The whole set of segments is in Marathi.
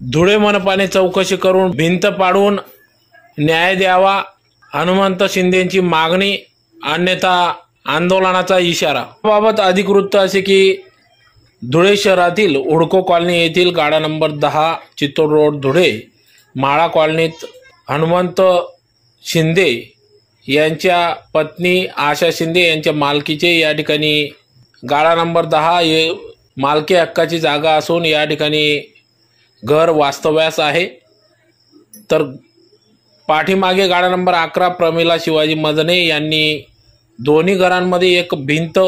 धुळे मनपाने चौकशी करून भिंत पाडून न्याय द्यावा हनुमंत शिंदेची मागणी अन्यथा आंदोलनाचा इशारा. बाबत अधिक वृत्त असे की धुळे शहरातील उडको कॉलनी येथील गाडा नंबर दहा चित्तोड रोड धुळे माळा कॉलनीत हनुमंत शिंदे यांच्या पत्नी आशा शिंदे यांच्या मालकीचे या ठिकाणी गाळा नंबर दहा हे मालकी हक्काची जागा असून या ठिकाणी घर वास्तव्यास आहे. तर पाठीमागे गाडा नंबर अकरा प्रमिला शिवाजी मदने यांनी दोन्ही घरांमध्ये एक भिंत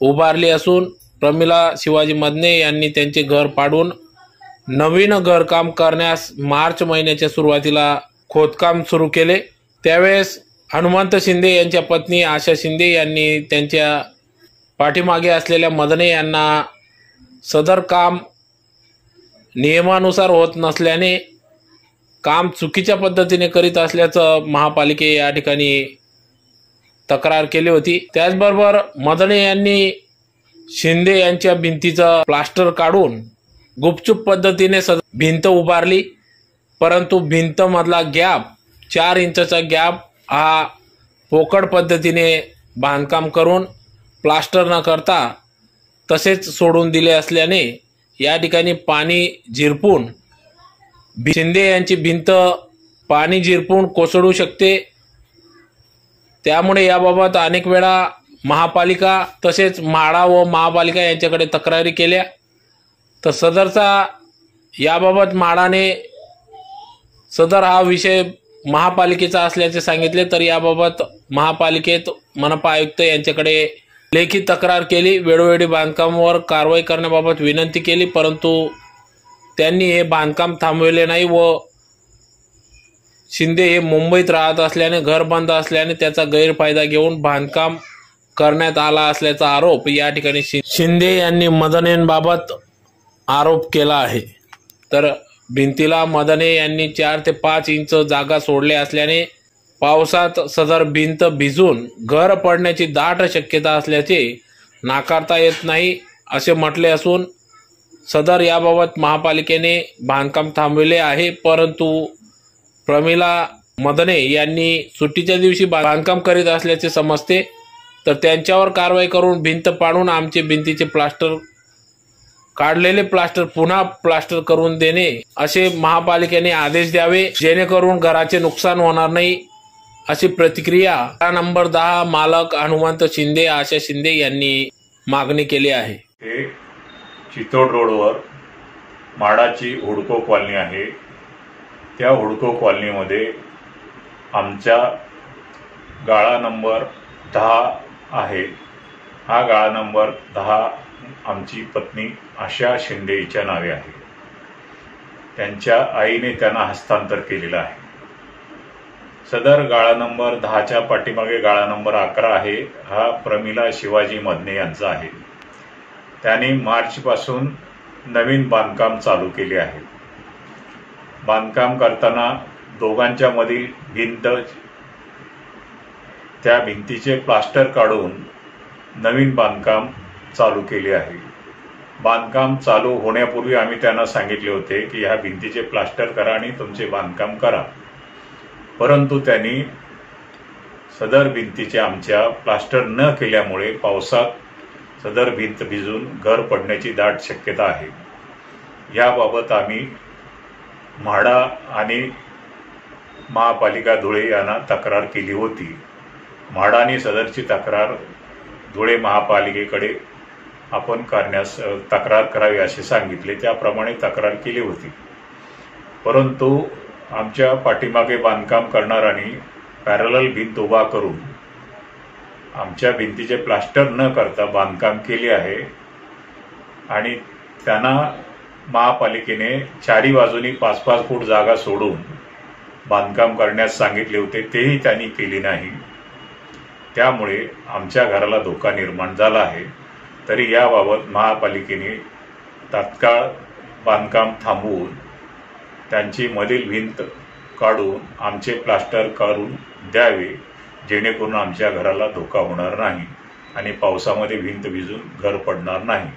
उभारली असून प्रमिला शिवाजी मदने यांनी त्यांचे घर पाडून नवीन घरकाम करण्यास मार्च महिन्याच्या सुरुवातीला खोदकाम सुरू केले. त्यावेळेस हनुमंत शिंदे यांच्या पत्नी आशा शिंदे यांनी त्यांच्या पाठीमागे असलेल्या मदने यांना सदर काम नियमानुसार होत नसल्याने काम चुकीच्या पद्धतीने करीत असल्याचं महापालिके या ठिकाणी तक्रार केली होती. त्याचबरोबर मदने यांनी शिंदे यांच्या भिंतीचं प्लास्टर काढून गुपचूप पद्धतीने सद भिंत उभारली. परंतु भिंत मधला गॅप चार इंचचा गॅप हा पोकड पद्धतीने बांधकाम करून प्लास्टर न करता तसेच सोडून दिले असल्याने या ठिकाणी पाणी झिरपून शिंदे यांची भिंत पाणी झिरपून कोसळू शकते. त्यामुळे याबाबत अनेक वेळा महापालिका तसेच म्हाडा व महापालिका यांच्याकडे तक्रारी केल्या. तर सदरचा याबाबत म्हाडाने सदर हा विषय महापालिकेचा असल्याचे सांगितले तर याबाबत महापालिकेत मनपा आयुक्त यांच्याकडे लेखी तक्रार केली वेळोवेळी बांधकामावर कारवाई करण्याबाबत विनंती केली परंतु त्यांनी हे बांधकाम थांबविले नाही व शिंदे हे मुंबईत राहत असल्याने घर बंद असल्याने त्याचा गैरफायदा घेऊन बांधकाम करण्यात आला असल्याचा आरोप या ठिकाणी शिंदे यांनी मदनेंबाबत आरोप केला आहे. तर भिंतीला मदने यांनी चार ते पाच इंच जागा सोडले असल्याने पावसात सदर भिंत भिजून घर पडण्याची दाट शक्यता असल्याचे नाकारता येत नाही असे म्हटले असून सदर याबाबत महापालिकेने बांधकाम थांबविले आहे. परंतु प्रमिला मदने यांनी सुट्टीच्या दिवशी बांधकाम करीत असल्याचे समजते. तर त्यांच्यावर कारवाई करून भिंत पाडून आमचे भिंतीचे प्लास्टर काढलेले प्लास्टर पुन्हा प्लास्टर करून देणे असे महापालिकेने आदेश द्यावे. जेणेकरून घराचे नुकसान होणार नाही. अशी प्रतिक्रिया नंबर दहा मालक हनुमंत शिंदे आशा शिंदे यांनी मागणी केली आहे. हे चितोड रोडवर माडाची हुडको कॉलनी आहे. त्या हुडको कॉलनीमध्ये आमच्या गाळा नंबर दहा आहे. हा गाळा नंबर दहा आमची पत्नी आशा शिंदे हिच्या नावे आहे. त्यांच्या आईने त्यांना हस्तांतर केलेलं आहे. सदर गाळा नंबर दहाच्या पाठीमागे गाळा नंबर अकरा आहे. हा प्रमिला शिवाजी मदने यांचा आहे. त्यांनी मार्चपासून नवीन बांधकाम चालू केले आहे. बांधकाम करताना दोघांच्या मधील भिंत त्या भिंतीचे प्लास्टर काढून नवीन बांधकाम चालू केले आहे. बांधकाम चालू होण्यापूर्वी आम्ही त्यांना सांगितले होते की ह्या भिंतीचे प्लास्टर करा आणि तुमचे बांधकाम करा. परंतु त्यांनी सदर भिंतीचे आमच्या प्लास्टर न केल्यामुळे पावसात सदर भिंत भिजून घर पडण्याची दाट शक्यता आहे. याबाबत आम्ही म्हाडा आणि महापालिका धुळे यांना तक्रार केली होती. म्हाडाने सदरची तक्रार धुळे महापालिकेकडे आपण करण्यास तक्रार करावी असे सांगितले. त्याप्रमाणे तक्रार केली होती. परंतु आमच्या पाठीमागे बांधकाम करणाऱ्यांनी पॅरलल भिंत उभा करून आमच्या भिंतीचे प्लास्टर न करता बांधकाम केले आहे आणि त्यांना महापालिकेने चारी बाजूनी पाच पाच फूट जागा सोडून बांधकाम करण्यास सांगितले होते तेही त्यांनी केले नाही. त्यामुळे आमच्या घराला धोका निर्माण झाला आहे. तरी याबाबत महापालिकेने तात्काळ बांधकाम थांबवून त्यांची मधील भिंत काढून आमचे प्लास्टर करून द्यावे जेणेकरून आमच्या घराला धोका होणार नाही आणि पावसामध्ये भिंत भिजून घर पडणार नाही.